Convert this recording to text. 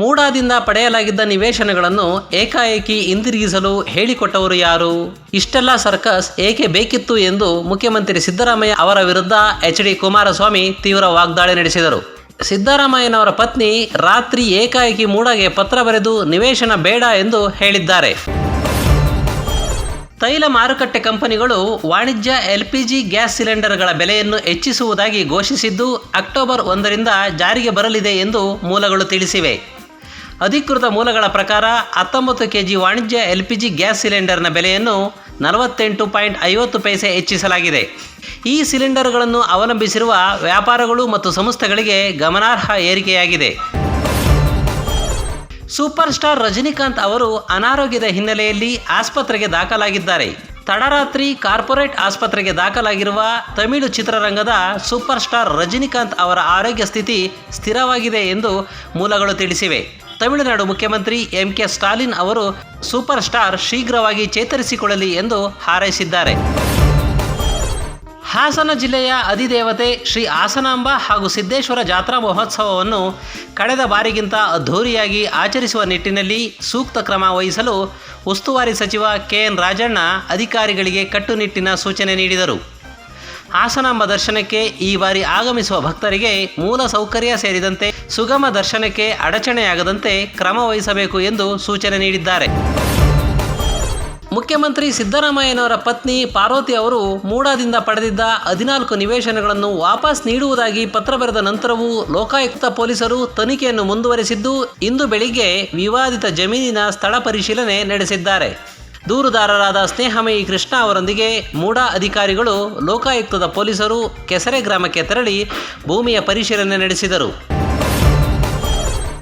ಮೂಡಾದಿಂದ ಪಡೆಯಲಾಗಿದ್ದ ನಿವೇಶನಗಳನ್ನು ಏಕಾಏಕಿ ಹಿಂದಿರುಗಿಸಲು ಹೇಳಿಕೊಟ್ಟವರು ಯಾರು? ಇಷ್ಟೆಲ್ಲ ಸರ್ಕಸ್ ಏಕೆ ಬೇಕಿತ್ತು ಎಂದು ಮುಖ್ಯಮಂತ್ರಿ ಸಿದ್ದರಾಮಯ್ಯ ಅವರ ವಿರುದ್ಧ ಎಚ್ ಡಿ ಕುಮಾರಸ್ವಾಮಿ ತೀವ್ರ ವಾಗ್ದಾಳಿ ನಡೆಸಿದರು. ಸಿದ್ದರಾಮಯ್ಯನವರ ಪತ್ನಿ ರಾತ್ರಿ ಏಕಾಏಕಿ ಮೂಡಾಗೆ ಪತ್ರ ಬರೆದು ನಿವೇಶನ ಬೇಡ ಎಂದು ಹೇಳಿದ್ದಾರೆ. ತೈಲ ಮಾರುಕಟ್ಟೆ ಕಂಪನಿಗಳು ವಾಣಿಜ್ಯ ಎಲ್ಪಿಜಿ ಗ್ಯಾಸ್ ಸಿಲಿಂಡರ್ಗಳ ಬೆಲೆಯನ್ನು ಹೆಚ್ಚಿಸುವುದಾಗಿ ಘೋಷಿಸಿದ್ದು ಅಕ್ಟೋಬರ್ ಒಂದರಿಂದ ಜಾರಿಗೆ ಬರಲಿದೆ ಎಂದು ಮೂಲಗಳು ತಿಳಿಸಿವೆ. ಅಧಿಕೃತ ಮೂಲಗಳ ಪ್ರಕಾರ ಹತ್ತೊಂಬತ್ತು ಕೆ ಜಿ ವಾಣಿಜ್ಯ ಎಲ್ ಪಿ ಜಿ ಗ್ಯಾಸ್ ಸಿಲಿಂಡರ್ನ ಬೆಲೆಯನ್ನು ನಲವತ್ತೆಂಟು ಪಾಯಿಂಟ್ ಐವತ್ತು ಪೈಸೆ ಹೆಚ್ಚಿಸಲಾಗಿದೆ. ಈ ಸಿಲಿಂಡರ್ಗಳನ್ನು ಅವಲಂಬಿಸಿರುವ ವ್ಯಾಪಾರಗಳು ಮತ್ತು ಸಂಸ್ಥೆಗಳಿಗೆ ಗಮನಾರ್ಹ ಏರಿಕೆಯಾಗಿದೆ. ಸೂಪರ್ ಸ್ಟಾರ್ ರಜನಿಕಾಂತ್ ಅವರು ಅನಾರೋಗ್ಯದ ಹಿನ್ನೆಲೆಯಲ್ಲಿ ಆಸ್ಪತ್ರೆಗೆ ದಾಖಲಾಗಿದ್ದಾರೆ. ತಡರಾತ್ರಿ ಕಾರ್ಪೊರೇಟ್ ಆಸ್ಪತ್ರೆಗೆ ದಾಖಲಾಗಿರುವ ತಮಿಳು ಚಿತ್ರರಂಗದ ಸೂಪರ್ ಸ್ಟಾರ್ ರಜನಿಕಾಂತ್ ಅವರ ಆರೋಗ್ಯ ಸ್ಥಿತಿ ಸ್ಥಿರವಾಗಿದೆ ಎಂದು ಮೂಲಗಳು ತಿಳಿಸಿವೆ. ತಮಿಳುನಾಡು ಮುಖ್ಯಮಂತ್ರಿ ಎಂ ಕೆ ಸ್ಟಾಲಿನ್ ಅವರು ಸೂಪರ್ ಸ್ಟಾರ್ ಶೀಘ್ರವಾಗಿ ಚೇತರಿಸಿಕೊಳ್ಳಲಿ ಎಂದು ಹಾರೈಸಿದ್ದಾರೆ. ಹಾಸನ ಜಿಲ್ಲೆಯ ಅಧಿದೇವತೆ ಶ್ರೀ ಹಾಸನಾಂಬ ಹಾಗೂ ಸಿದ್ದೇಶ್ವರ ಜಾತ್ರಾ ಮಹೋತ್ಸವವನ್ನು ಕಳೆದ ಬಾರಿಗಿಂತ ಅದ್ಧೂರಿಯಾಗಿ ಆಚರಿಸುವ ನಿಟ್ಟಿನಲ್ಲಿ ಸೂಕ್ತ ಕ್ರಮ ವಹಿಸಲು ಉಸ್ತುವಾರಿ ಸಚಿವ ಕೆ ಎನ್ ರಾಜಣ್ಣ ಅಧಿಕಾರಿಗಳಿಗೆ ಕಟ್ಟುನಿಟ್ಟಿನ ಸೂಚನೆ ನೀಡಿದರು. ಹಾಸನಾಂಬ ದರ್ಶನಕ್ಕೆ ಈ ಬಾರಿ ಆಗಮಿಸುವ ಭಕ್ತರಿಗೆ ಮೂಲ ಸೌಕರ್ಯ ಸೇರಿದಂತೆ ಸುಗಮ ದರ್ಶನಕ್ಕೆ ಅಡಚಣೆಯಾಗದಂತೆ ಕ್ರಮ ವಹಿಸಬೇಕು ಎಂದು ಸೂಚನೆ ನೀಡಿದ್ದಾರೆ. ಮುಖ್ಯಮಂತ್ರಿ ಸಿದ್ದರಾಮಯ್ಯನವರ ಪತ್ನಿ ಪಾರ್ವತಿ ಅವರು ಮೂಡಾದಿಂದ ಪಡೆದಿದ್ದ ಹದಿನಾಲ್ಕು ನಿವೇಶನಗಳನ್ನು ವಾಪಸ್ ನೀಡುವುದಾಗಿ ಪತ್ರ ಬರೆದ ನಂತರವೂ ಲೋಕಾಯುಕ್ತ ಪೊಲೀಸರು ತನಿಖೆಯನ್ನು ಮುಂದುವರೆಸಿದ್ದು ಇಂದು ಬೆಳಿಗ್ಗೆ ವಿವಾದಿತ ಜಮೀನಿನ ಸ್ಥಳ ಪರಿಶೀಲನೆ ನಡೆಸಿದ್ದಾರೆ. ದೂರುದಾರರಾದ ಸ್ನೇಹಮಯಿ ಕೃಷ್ಣ ಅವರೊಂದಿಗೆ ಮೂಡಾ ಅಧಿಕಾರಿಗಳು ಲೋಕಾಯುಕ್ತದ ಪೊಲೀಸರು ಕೆಸರೆ ಗ್ರಾಮಕ್ಕೆ ತೆರಳಿ ಭೂಮಿಯ ಪರಿಶೀಲನೆ ನಡೆಸಿದರು.